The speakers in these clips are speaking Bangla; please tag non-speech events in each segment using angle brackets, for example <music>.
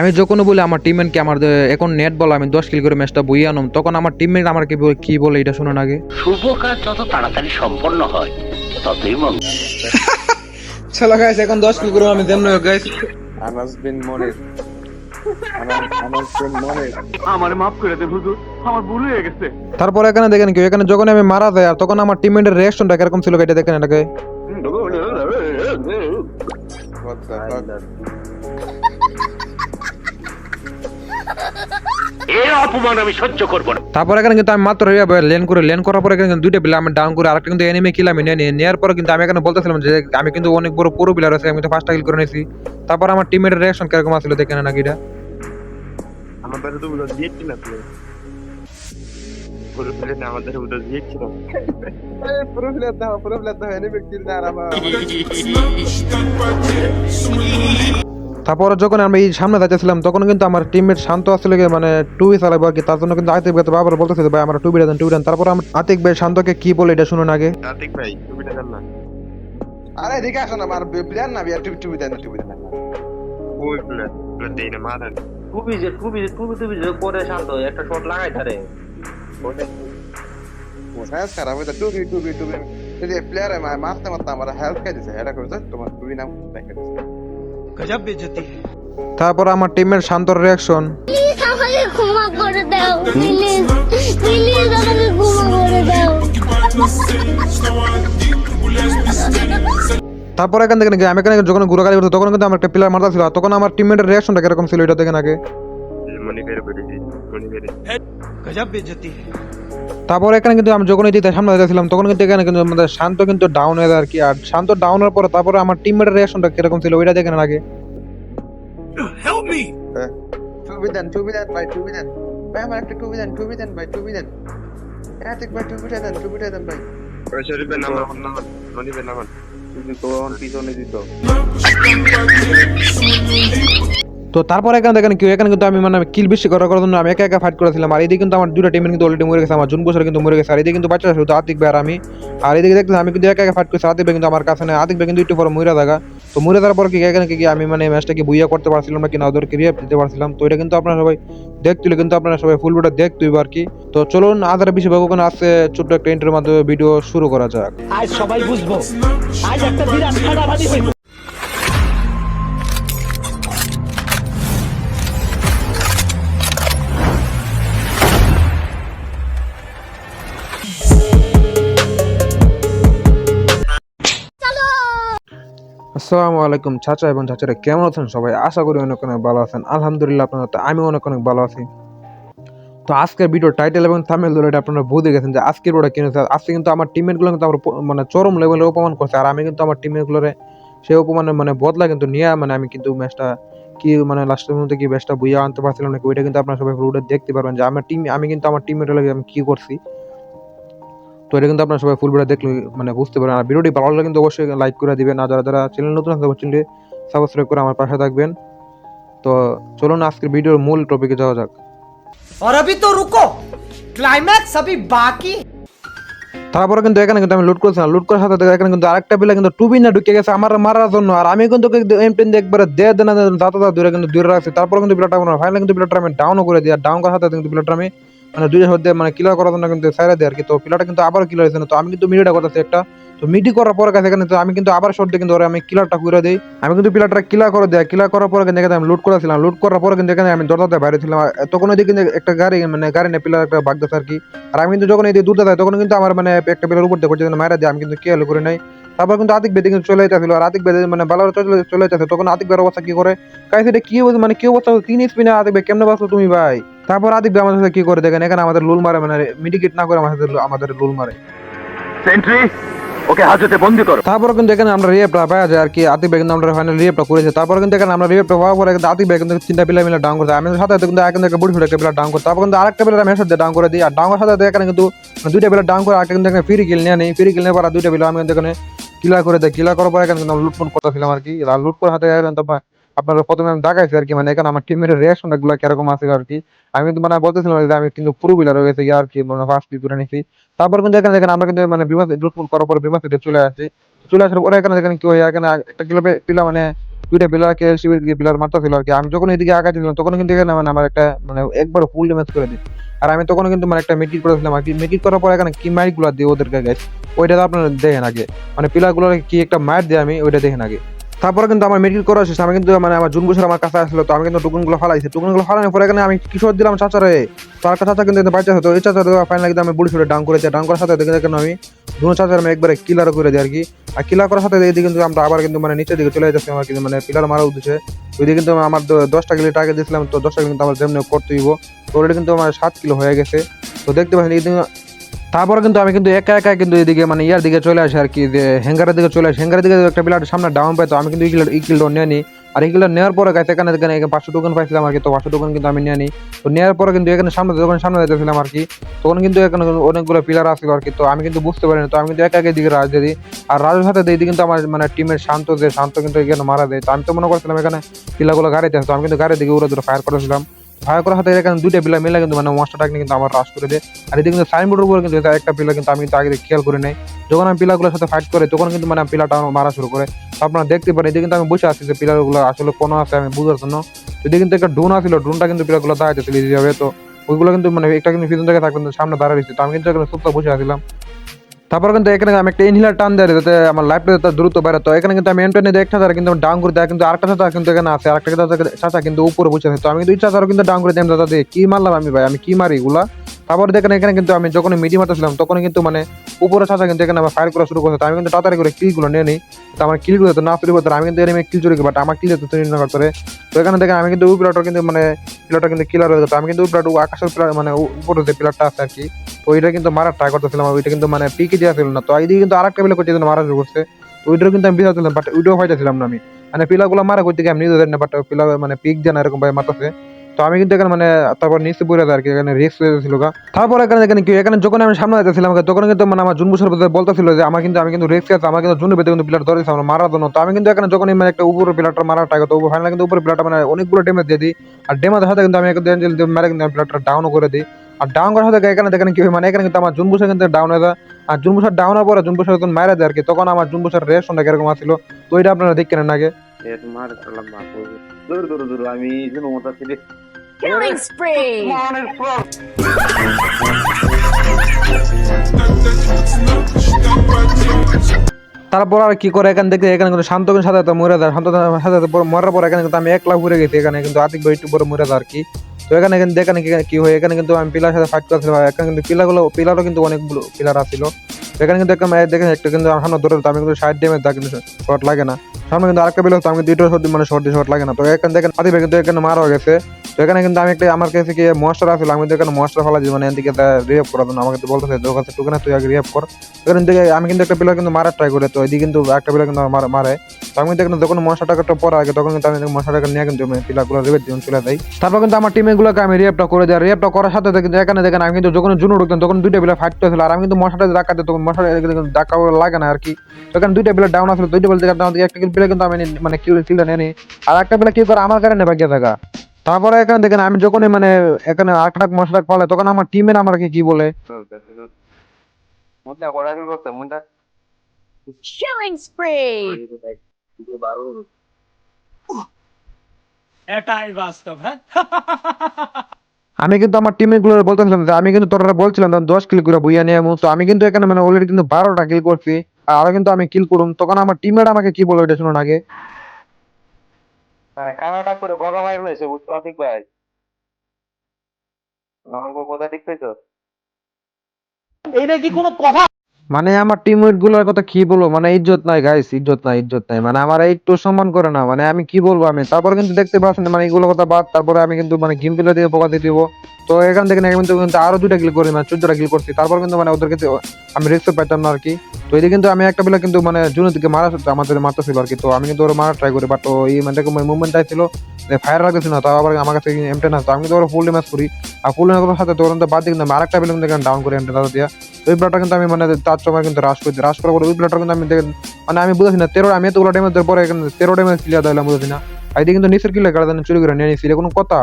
আমি যখন বলি আমার টিমমেটকে আমার এখন নেট বল আমি দশ কিল করে ম্যাচটা বইয়ে আনম তখন আমার টিমমেট আমার কি বলে- কি বলে এটা শুনুন আগে? শুভ কাজ যত তাড়াতাড়ি সম্পন্ন হয় ততই মঙ্গল। <laughs> চলো গাইস এখন দশ কিল করে আমি দেন গাইস আনাস বিন মনির। হয়ে তারপর এখানে দেখেন কি এখানে যখন আমি মারা যায় আর তখন আমার টিমমেটের রিয়াকশনটা কীরকম ছিল এটা দেখেন এটাকে। এর অপমান আমি সহ্য করব না। তারপর এখানে কিন্তু আমি মাত্র লেন করে লেন করার পরে এখানে কিন্তু দুইটা প্লেয়ার আমি ডাউন করে আরেকটা কিন্তু এনিমে কিল আমি নিয়ে নেওয়ার পরে কিন্তু আমি এখানে বলতেছিলাম যে আমি কিন্তু অনেক বড় পুরো প্লেয়ার আছে আমি কিন্তু ফার্স্ট কিল করে নিয়েছি। তারপর আমার টিমের রিয়াকশন কীরকম আসলে দেখেন নাকি এটা? আমাদের তো উদয় দিয়েছি না পুরো প্লেনে আমাদের উদয় দিয়েছি না এই পুরো প্লেয়ার দাও পুরো প্লেয়ার দাও এনিমি কিল না আর আমার। তারপরে যখন আমি এই সামনে যাচ্ছিলাম তখন কিন্তু আমার টিমমেট শান্ত আসলে গিয়ে মানে টু বি চালাবো আর কি তার জন্য কিন্তু আতিক ভাই তো বাবার বলতেছে যে ভাই আমার টু বি দেন টু বি দেন। তারপর আমার আতিক ভাই শান্তকে কি বলে এটা শুনুন আগে। কার্তিক ভাই ছবিটা দেন না। আরে এদিকে আসো না আমার প্লেয়ার না বিয়ার টুবি টুবি দেন টুবি দেন ওই প্লেন প্লেন দেই না মারেন খুবই যে খুবই খুবই খুবই যে করে শান্ত একটা শট লাগাই ধারে হেলথ খারাপ হইতা টুবি টুবি টুবি। যদি প্লেয়ার মারতে মারতে আমার হেলথ খাই দিছে এটা করেছে তোমার টুবি নাম রেখে দিছে। তারপর আমার টিমের শান্তর রিয়াকশন প্লিজ আমাকে ক্ষমা করে দাও প্লিজ প্লিজ আমাকে ক্ষমা করে দাও। তারপর এখান থেকে নাকি আমি এখানে যখন ঘুরাগাড়ি করতো তখন কিন্তু আমার একটা প্লেয়ার মারতা ছিল তখন আমার টিমমেটের রিয়াকশনটা কীরকম ছিল এটা দেখেন আগে? মনি বের করেছি মনি বের তারপর এখানে কিন্তু আমি যখন এই সামনে যাচ্ছিলাম তখন কিন্তু এখানে কিন্তু আমাদের শান্ত কিন্তু ডাউন হয়ে যায় আর কি। আর শান্ত ডাউন হওয়ার পরে তারপরে আমার টিমমেটের রিয়াকশনটা কীরকম ছিল ওইটা দেখেন আগে। টুবি দেন টুবি দেন ভাই টুবি দেন ভাই আমার একটা টুবি দেন টুবি দেন ভাই টুবি দেন ভাই টুবিটা দেন টুবিটা দেন ভাই। ওই শরীফের নাম নাম নাম পিছনে দিত তো তারপর এখানে দেখেন কি, এখানে কিন্তু আমি মানে কিল বেশি করার জন্য আমি একা একা ফাইট করেছিলাম। আর এদিকে কিন্তু আমার দুটো টিমের কিন্তু অলরেডি মরে গেছে, আমার জুন বছর কিন্তু মরে গেছে। আর এদিকে কিন্তু বাচ্চা শুধু আতিক আর আমি। আর এদিকে দেখতে আমি কিন্তু একা একা ফাইট করছি, আতিক কিন্তু আমার কাছে নেই। আতিক কিন্তু একটু পরে মরে থাকা। তো মরে যাওয়ার পর কি, এখানে কি আমি মানে ম্যাচটাকে বুইয়া করতে পারছিলাম না কিনা ওদেরকে রিয়াপ দিতে পারছিলাম। তো এটা কিন্তু আপনারা সবাই দেখছিল কিন্তু আপনারা সবাই ফুল ভিডিও দেখতে আর কি। তো চলুন আদার বেশি ভাগ ওখানে আসছে ছোট্ট একটা ইন্টারের মাধ্যমে ভিডিও শুরু করা যাক। আজ সবাই বুঝব, আজ একটা বিরাট ফাটাফাটি আসসালামু আলাইকুম চাচা এবং চাচারা, কেমন আছেন সবাই? আশা করি অনেক অনেক ভালো আছেন। আলহামদুলিল্লাহ, আপনার আমি অনেক অনেক ভালো আছি। তো আজকের ভিডিও টাইটেল এবং থামেল ধরে আপনারা বুঝে গেছেন যে আজকের ভিডিওটা কিনেছে আজকে কিন্তু আমার টিমমেটগুলো কিন্তু আমার মানে চরম লেভেলে অপমান করছে। আর আমি কিন্তু আমার টিমমেটগুলোরে সেই অপমানের মানে বদলা কিন্তু নিয়ে মানে আমি কিন্তু ম্যাচটা কি মানে লাস্টের মধ্যে কি ম্যাচটা বুঝে আনতে পারছিলাম নাকি, ওইটা কিন্তু আপনারা সবাই ভিডিওটা দেখতে পারবেন যে আমার টিম আমি কিন্তু আমার লাগে আমি কী করছি। তো এটা কিন্তু আপনারা সবাই ফুল ভিডিও দেখলে মানে বুঝতে পারেন আর ভিডিওটি ভালো লাগলে কিন্তু অবশ্যই লাইক করে দিবেন আর যারা যারা চ্যানেল নতুন আছে চ্যানেলটি সাবস্ক্রাইব করে আমার পাশে থাকবেন তো চলুন আজকের ভিডিওর মূল টপিকে যাওয়া যাক और अभी तो रुको क्लाइमैक्स अभी बाकी है। তারপরে কিন্তু এখানে কিন্তু আমি লুট করেছিলাম লুট করার সাথে সাথে এখানে কিন্তু আরেকটা পিলা কিন্তু টুবি না ঢুকে গেছে আমার মারার জন্য আর আমি কিন্তু এমপিন একবারে দে দেনা দাঁতা দাঁতা দূরে কিন্তু দূরে রাখছি তারপর কিন্তু পিলাটা আমার ফাইনাল কিন্তু পিলাটা আমি ডাউনও করে দিই আর ডাউন করার সাথে সাথে কিন্তু পিলাটা আমি মানে দুই হতে মানে কিলার করার জন্য কিন্তু সাইরা দেয় আর কি। তো পিলাটা কিন্তু আবার কিলার হয়েছে তো আমি কিন্তু মিডিটা করতেছি একটা। তো মিডি করার পরে কাছে এখানে তো আমি কিন্তু আবার শর্ট দিয়ে কিন্তু আমি কিলারটা করে দিই। আমি কিন্তু পিলারটা কিলার করে দেয় কিলার করার পরে কিন্তু এখানে আমি লুট করেছিলাম। লুট করার পরে কিন্তু এখানে আমি দরজাতে বাইরে ছিলাম। তখন ওইদিকে কিন্তু একটা গাড়ি মানে গাড়ি নিয়ে পিলার একটা বাগদাছে আর কি। আর আমি কিন্তু যখন এই দূর যায় তখন কিন্তু আমার মানে একটা পিলার উপর দিয়ে করছে মারা দিয়ে। আমি কিন্তু কেয়াল করে নাই। তারপর কিন্তু আতিক বেদে কিন্তু চলে যেতেছিল আর আতিক বেদে মানে ভালো চলে চলে যেতেছে তখন আতিক বের অবস্থা কি করে? কাই সেটা কি মানে কি অবস্থা? তিন স্পিনে আতিক ভাই? কেমনে তুমি ভাই? তারপর ভাই আমাদের সাথে কি করে দেখেন? এখানে আমাদের লুল মারে মানে মিডিকেট না করে আমাদের আমাদের লুল মারে। সেন্ট্রি ওকে হাজতে বন্দি করো। তারপর কিন্তু এখানে আমরা রিয়েপটা পাওয়া যায় আর কি। আতিক ভাই কিন্তু আমরা ফাইনাল রিয়েপটা করেছে। তারপর কিন্তু এখানে আমরা রিয়েপটা পাওয়ার পরে কিন্তু আতিক ভাই কিন্তু তিনটা পিলা মিলে ডাউন করছে। আমি সাথে কিন্তু এখন একটা বুড়ি ফুটে একটা পিলা ডাউন করে তারপর কিন্তু আরেকটা পিলা আমি সাথে ডাউন করে দিই। আর ডাউন সাথে এখানে কিন্তু মানে দুইটা পিলা ডাউন করে আরেকটা কিন্তু এখানে ফ্রি কিল নিয়ে নেই। ফ্রি কিল নিয়ে পর দুইটা পিলা আমি কিন্তু এখানে কিলা করে দেয় কিলা করার পরে এখানে কিন্তু লুট ফুট করতেছিলাম আর কি। লুট করার হাতে তো আপনারা প্রথমে আমি দেখাইছি আর কি মানে এখানে আমার টিমের রিয়াকশনগুলো কীরকম আছে আর কি। আমি কিন্তু মানে বলতেছিলাম যে আমি কিন্তু পুরো বিলার হয়ে গেছে, আর কি মানে ফার্স্ট করে নিছি। তারপর কিন্তু এখানে দেখেন আমরা কিন্তু মানে বিমান করার পরে বিমান চলে আসি চলে আসার পরে এখানে দেখেন কি হয়, এখানে একটা কিলো পিলা মানে দুইটা প্লেয়ারকে শিবির দিয়ে প্লেয়ার মারতেছিল আর কি। আমি যখন এদিকে আগাচ্ছিলাম তখন কিন্তু এখানে মানে আমার একটা মানে একবার ফুল করে দিই আর আমি তখন কিন্তু মানে একটা মেকিট করেছিলাম আর কি। মেকিট করার পর এখানে কি মাইকগুলা দিই ওদেরকে গাইস ওইটা আপনারা দেখেন আগে। মানে প্লেয়ারগুলো কি একটা মার দিই আমি ওইটা দেখেন আগে। তারপরে কিন্তু আমার মেডিকেল করা শেষ, আমি কিন্তু মানে আমার জুন বছর আমার কাছে আসলো, তো আমি কিন্তু টুকুনগুলো ফালাইছি। টুকুনগুলো ফালানোর পরে এখানে আমি কিশোর দিলাম চাচারে তো একটা চাচা কিন্তু বাচ্চা হতো এই চাচা ফাইনাল কিন্তু আমি বুড়ি ছুটে ডাউন করেছি ডাউন করার সাথে দেখে দেখেন আমি দুনো চাচার আমি একবারে কিলার করে দিই আর কি। আর কিলার করার সাথে এদিকে কিন্তু আমরা আবার কিন্তু মানে নিচের দিকে চলে যাচ্ছি আমার কিন্তু মানে পিলার মারা উঠেছে ওইদিকে কিন্তু আমার দশটা কিলো টাকা দিয়েছিলাম, তো দশটা কিন্তু আমার যেমনি করতে দিব তো ওটা কিন্তু আমার সাত কিলো হয়ে গেছে। তো দেখতে এদিকে তারপরে কিন্তু আমি কিন্তু একা একা কিন্তু এদিকে মানে ইয়ার দিকে চলে আসি আর কি হ্যাঙ্গারের দিকে চলে আসি। হ্যাঙ্গারের দিকে একটা প্লেয়ার সামনে ডাউন পাই, তো আমি কিন্তু ইকিল ইকিলটা নিয়ে নিই আর ইকিলটা নেওয়ার পরে গাছ এখানে এখানে পাঁচশো টোকেন পাইছিলাম আর কি, তো পাঁচশো টোকেন কিন্তু আমি নিয়ে নিই তো নেওয়ার পরে কিন্তু এখানে সামনে যখন সামনে যেতেছিলাম আর কি, তখন কিন্তু এখানে অনেকগুলো প্লেয়ার আসছিল আর কি, তো আমি কিন্তু বুঝতে পারিনি, তো আমি কিন্তু একা একা দিকে রাজ দিই। আর রাজের সাথে দিই কিন্তু আমার মানে টিমের শান্ত, যে শান্ত কিন্তু এখানে মারা দেয়। তো আমি তো মনে করছিলাম এখানে পিলাগুলো গাড়িতে আসতো আমি কিন্তু গাড়ির দিকে উড়ে দুটো ফায়ার করেছিলাম। ফায়ার করার হাতে এখানে দুইটা পিলা মিলে কিন্তু মানে মশলাটাকে কিন্তু আমার রাশ করে দেয়। আর এদিকে কিন্তু সাইনবোর্ডের উপরে কিন্তু একটা পিলা কিন্তু আমি কিন্তু আগে খেয়াল করে নেই। যখন আমি পিলাগুলোর সাথে ফাইট করে, তখন কিন্তু মানে পিলাটা মারা শুরু করে। আপনারা দেখতে পারেন, এদিকে কিন্তু আমি বসে আছি যে পিলারগুলো আসলে কোনো আছে আমি বুঝার জন্য। এদিকে কিন্তু একটা ড্রোন আসছিল ড্রোনটা কিন্তু পিলাগুলো দাঁড়াইতেছিল এইভাবে। তো ওইগুলো কিন্তু মানে একটা কিন্তু পিছন থেকে থাকবে সামনে দাঁড়াইছে তো আমি কিন্তু চুপচাপ বসে আছিলাম। তারপর কিন্তু এখানে আমি একটা ইনহিলার টান দেয় যাতে আমার লাইফটা যাতে দ্রুত বেরোতো এখানে কিন্তু আমি এমটা দেখতে চাচা কিন্তু ডাউন করে দেয়, কিন্তু আরেকটা চাচা কিন্তু এখানে আছে, আরেকটা চাচা- কিন্তু উপরে বসে আছে। তো আমি এই চাচারও কিন্তু ডাউন করে দিলাম দাদা দিয়ে কি মারলাম আমি ভাই? আমি কি মারি এগুলা? তারপরে দেখেন এখানে কিন্তু আমি যখন মিডি মারতেছিলাম তখন কিন্তু মানে উপরে চাচা কিন্তু এখানে আমার ফায়ার করা শুরু করছে। আমি কিন্তু তাড়াতাড়ি করে কিলগুলো নিয়ে নিই। তো আমার কিলগুলো তো না চুরি করতে আমি কিন্তু এরকম কিল চুরি করি বাট আমার কিল তো চুরি না করতে তো এখানে দেখেন আমি কিন্তু প্লেয়ারটা কিন্তু মানে প্লেয়ারটা কিন্তু কিলার হয়ে যেত আমি কিন্তু প্লেয়ারটা আকাশের প্লেয়ার মানে উপরে যে প্লেয়ারটা আছে আর কি তো ওইটা কিন্তু মারার ট্রাই করতেছিলাম ওইটা কিন্তু মানে পিকে দেওয়া ছিল না। তো এইদিকে কিন্তু আরেকটা প্লেয়ার করছে মারা শুরু করছে। তো ওইটাও কিন্তু আমি বিধাচ্ছিলাম বাট ওইটাও হয়তেছিলাম না আমি। মানে পিলাগুলো মারা করতে গিয়ে আমি নিজে জানি না বাট পিলা মানে পিক দেন এরকম ভাবে মারতেছে। তো আমি কিন্তু এখানে মানে তারপর নিচে পড়ে যায় আর কি, এখানে রিস্ক হয়ে যাচ্ছিল গা। তারপর এখানে এখানে কি, এখানে যখন আমি সামনে যেতেছিলাম তখন কিন্তু মানে আমার জুনবুসের বলতেছিল যে, আমার কিন্তু, আমি কিন্তু রিস্ক আছে, আমার কিন্তু জুনু বেতে কিন্তু প্লেয়ার ধরেছে আমার মারার জন্য। তো আমি কিন্তু এখানে যখন মানে একটা উপরে প্লেয়ারটা মারার ট্রাই করতো ফাইনাল কিন্তু উপরে প্লেয়ারটা মানে অনেকগুলো ড্যামেজ দিয়ে দিই। আর ড্যামেজের সাথে কিন্তু আমি দিয়ে মেরে কিন্তু প্লেয়ারটা ডাউনও করে দিই। আর ডাউন করার সাথে এখানে দেখেন কি মানে এখানে কিন্তু আমার জুনবুসা কিন্তু ডাউন হয়ে যায়। আর জুনবুসার ডাউন হওয়ার পরে জুনবুসার যখন মারা দেয় আর কি, তখন আমার জুনবুসার রেশনটা কীরকম আসছিল তো এটা আপনারা দেখেন আগে। দূর দূর দূর আমি ছিল Killing spree! তারপর আর কি করে এখান থেকে এখানে কিন্তু শান্তকের সাথে তো মরে যায়। শান্ত সাথে মরার পর এখানে কিন্তু আমি এক লাখ ঘুরে গেছি এখানে কিন্তু আতিক ভাই একটু পরে মরে যায় আর কি। তো এখানে কিন্তু এখানে কি- হয় এখানে কিন্তু আমি পিলার সাথে ফাইট করছিলাম এখানে কিন্তু পিলারগুলো পিলারও কিন্তু অনেকগুলো পিলার আসছিল এখানে কিন্তু একটা দেখেন একটা কিন্তু আমার সামনে ধরে আমি কিন্তু সাইড ডেমেজ দা কিন্তু শর্ট লাগে না। সামনে কিন্তু আরেকটা বিল তো আমাকে শর্ট মানে শর্ট দিয়ে শর্ট লাগে না। তো এখানে দেখেন ভাই কিন্তু এখানে গেছে। এখানে কিন্তু আমি একটা, আমার কাছে কি মস্টার আসছিল আমি তো এখানে মস্টার ফেলা মানে এদিকে রিয়েপ করার জন্য। আমাকে তো বলতেছে, তোর কাছে টুকানে তুই আগে রিয়েপ কর। এখানে থেকে আমি কিন্তু একটা প্লেয়ার কিন্তু মারার ট্রাই করে তো এদিকে কিন্তু একটা প্লেয়ার কিন্তু মারে তো আমি দেখুন যখন মশাটাকে একটা পরে আগে, তখন কিন্তু আমি মশাটাকে নিয়ে কিন্তু প্লেয়ারগুলো রিভেট দিয়ে চলে যাই। তারপর কিন্তু আমার টিমে গুলোকে আমি রিয়েপটা করে দিই রিয়েপটা করার সাথে কিন্তু এখানে দেখেন, আমি কিন্তু যখন জুনো ঢুকতাম তখন দুইটা প্লেয়ার ফাইট করেছিল আর আমি কিন্তু মশাটা ডাকাতে তখন মশাটা ডাকা লাগে না, আর কি। তো এখানে দুইটা প্লেয়ার ডাউন আসলে দুইটা প্লেয়ার ডাউন একটা প্লেয়ার কিন্তু আমি মানে কিল কিলটা নিয়ে আর একটা প্লেয়ার কি করে, আমার কারণে ভাগ্যে থাকা। তারপরে এখানে দেখেন আমি যখনই মানে এখানে আটটা মশলা পালে তখন আমার টিমের আমাকে কি বলে? মুদ্রা করা শুরু করতে মুদ্রা Killing spree! আমি কিন্তু আমার টিমেরগুলো বলতেছিলাম যে আমি কিন্তু তোরা বলছিলাম তখন দশ কিল করে বইয়া নিয়ে আমু। তো আমি কিন্তু এখানে মানে অলরেডি কিন্তু বারোটা কিল করছি আর আরও কিন্তু আমি কিল করুম। তখন আমার টিমের আমাকে কি বলে ওইটা শুনুন আগে। হ্যাঁ কানাডা করে বড় ভাই হয়েছে বুঝতে ঠিক ভাই। আমাকে কোথায় ঠিক পেয়েছ মানে আমার টিমমেটগুলোর কথা কি বলব? মানে ইজ্জত নাই গাইস ইজ্জত নাই ইজ্জত নাই। মানে আমার একটু সম্মান করে না মানে আমি কি বলব আমি? তারপরে কিন্তু দেখতে পাচ্ছেন মানে এগুলো কথা বাদ, তারপরে আমি কিন্তু মানে গেম প্লে দিয়ে পোকা দিয়ে দিব। তো এখান থেকে কিন্তু কিন্তু আরও দুটা গিল করি মানে চোদ্দটা গিল করছি। তারপর কিন্তু মানে ওদেরকে তো- আমি রিস্ক পাইতাম না আর কি। তো এদিকে কিন্তু আমি একটা বেলা কিন্তু মানে জুনের দিকে মারা, আমাদের মারতেছিল আর কি। তো আমি কিন্তু ওরা মারা ট্রাই করি বাট এই মানে মুভমেন্ট ছিল। ফায়ার লাগতেছে না, তাও আবার আমার কাছে এমটেন আছে। তো আমি কিন্তু ওরা ফুল ম্যাচ করি। আর ফুল করার সাথে তোর বাদ দিকে কিন্তু আরেকটা বেলা দেখেন ডাউন করি এমটেন দিয়া। তো ওই ব্লাডটা কিন্তু আমি মানে তার সময় কিন্তু রাশ করি রাশ করার পরে ওই ব্লাডটা কিন্তু আমি দেখেন মানে আমি বুঝেছি না, তেরো আমি এতগুলো ড্যামেজ দেওয়ার পরে তেরো ড্যামেজ ক্লিয়ার দিলাম, বুঝেছি না। এদিকে কিন্তু নিচের কিলে গাড়ি চুরি করে নিয়ে নিয়েছি কোনো কথা?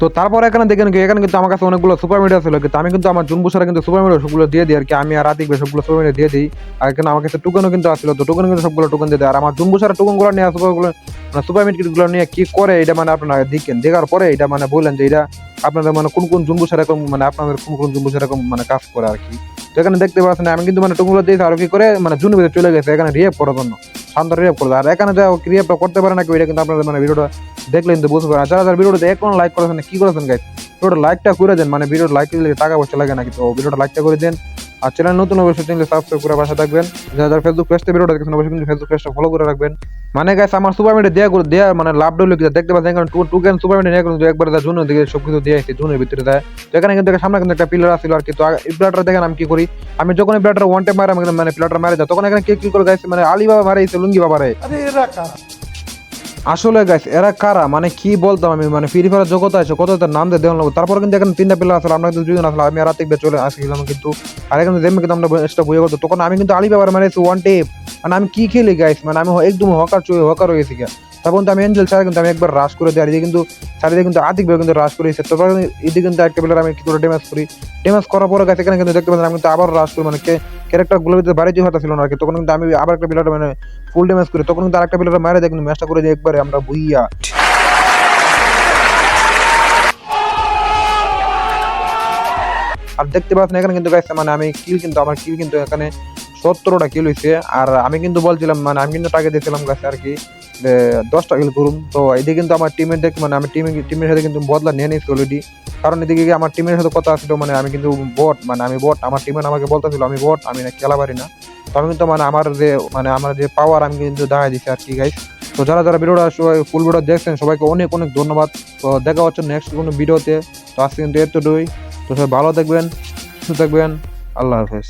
তো তারপর এখানে দেখেন কি, এখানে কিন্তু আমার কাছে অনেকগুলো সুপার মিডিয়া ছিল, কিন্তু আমি কিন্তু আমার জুন জুনবুসারে কিন্তু সুপার মিডিয়া সবগুলো দিয়ে দিই আর কি, আমি আর ভাই সবগুলো সুপার মিডিয়া দিয়ে দিই। আর এখানে আমার কাছে টুকনও কিন্তু আসছিল, তো টুকন কিন্তু সবগুলো টুকন দিয়ে দেয়। আর আমার জুন জুনবুসারে টুকনগুলো নিয়ে সুপারগুলো সুপার মিটগুলো নিয়ে কি করে, এটা মানে আপনারা দেখেন। দেখার পরে এটা মানে বললেন যে এটা আপনাদের মানে কোন কোন জুনবুসার এরকম মানে আপনাদের কোন কোন জুনবুসার এরকম মানে কাজ করে আর কি। তো এখানে দেখতে পাচ্ছেন, আমি কিন্তু মানে টুকগুলো দিয়েছি আর কি করে মানে জুন ভিতরে চলে গেছে, এখানে রিয়েপ করার জন্য, শান্ত রিয়েপ করে আর এখানে যা রিয়েপটা করতে পারে নাকি ওইটা কিন্তু আপনাদের মানে ভিডিওটা দেখলে কিন্তু বুঝতে পারেন যারা যারা ভিডিওটা এখন লাইক করেছেন, কি করেছেন গাইস ভিডিওটা লাইকটা করে দেন মানে ভিডিওটা লাইক দিলে টাকা পয়সা লাগে নাকি তো ভিডিওটা লাইকটা করে দেন। আর চ্যানেল নতুন অবশ্যই চ্যানেল সাবস্ক্রাইব করে পাশে থাকবেন। যারা যারা ফেসবুক পেজটা ভিডিওটা দেখছেন, অবশ্যই কিন্তু ফেসবুক পেজটা ফলো করে রাখবেন। মানে গাইস আমার সুপার মিডিয়া দেয়া করে দেয়া মানে লাভ ডলে দেখতে পাচ্ছেন এখানে two two game super media নিয়ে কিন্তু একবার দা জুনের দিকে সব কিছু দিয়ে আসছে, জুনের ভিতরে দেয়। তো এখানে কিন্তু সামনে কিন্তু একটা পিলার আসছিল আর কি। তো এই প্লেটার দেখেন আমি কি করি? আমি যখন প্লেটার ওয়ান টাইম মারে মানে প্লেটার মারে যায় তখন এখানে কি কি করে গাইছে মানে আলী বাবা মারে। লুঙ্গি বাবা রে আসলে গাইস এরা কারা? মানে কি বলতাম আমি? মানে ফ্রি ফায়ার জগৎ আছে, কত তার নাম দিয়ে দেওয়া লাগবে? তারপর কিন্তু এখানে তিনটা প্লেয়ার আসলে, আমরা কিন্তু দুজন আসলে, আমি আর রাতিক চলে আসছিলাম কিন্তু, আর এখানে যেমন কিন্তু আমরা এক্সট্রা বইয়ে করতো তখন আমি কিন্তু আলী বাবার মারেছি ওয়ান টেপ মানে আমি কি খেলি গাইস মানে আমি একদম হকার চুয়ে হকার হয়ে গেছি। তখন তো আমি এঞ্জেল ছাড়া কিন্তু আমি একবার রাশ করে দিই, আর কিন্তু, চারিদিকে কিন্তু আদিক ভাবে কিন্তু রাশ করে দিয়েছে। তারপর এদিকে কিন্তু একটা প্লেয়ার আমি কি করে ড্যামেজ করি? ড্যামেজ করার পরে গাছ এখানে কিন্তু দেখতে পাচ্ছেন, আমি কিন্তু আবার রাশ করি মানে ক্যারেক্টারগুলো ভিতরে বাড়ি হতা ছিল না আর কি। তখন কিন্তু আমি আবার একটা প্লেয়ার মানে ফুল ড্যামেজ করি। তখন কিন্তু আরেকটা প্লেয়ার মারে কিন্তু ম্যাচটা করে একবারে, আমরা বুইয়া আর দেখতে পাচ্ছেন এখানে কিন্তু গাইছে মানে আমি কিল কিন্তু, আমার কিল কিন্তু এখানে সত্তরটা কিল হয়েছে আর আমি কিন্তু বলছিলাম মানে আমি কিন্তু টাকা দিয়েছিলাম গাছে আর কি দশটা কিল করুন। তো এদিকে কিন্তু আমার টিমের দেখ মানে আমি টিমে টিমের সাথে কিন্তু বদলা নিয়ে নিয়েছি অলরেডি কারণ এদিকে আমার টিমের সাথে কথা আসছিল মানে আমি কিন্তু বট মানে আমি বট আমার টিমের আমাকে বলতেছিল, আমি বট আমি না খেলা পারি না। তো আমি কিন্তু মানে আমার যে মানে আমার যে পাওয়ার আমি কিন্তু দাঁড়িয়ে দিচ্ছি আর কি গাইস তো যারা যারা ভিডিওটা সবাই ফুল ভিডিও দেখছেন, সবাইকে অনেক অনেক ধন্যবাদ। তো দেখা হচ্ছে নেক্সট কোনো ভিডিওতে তো আজকে কিন্তু এতটুই তো সবাই ভালো থাকবেন, সুস্থ থাকবেন। আল্লাহ হাফেজ।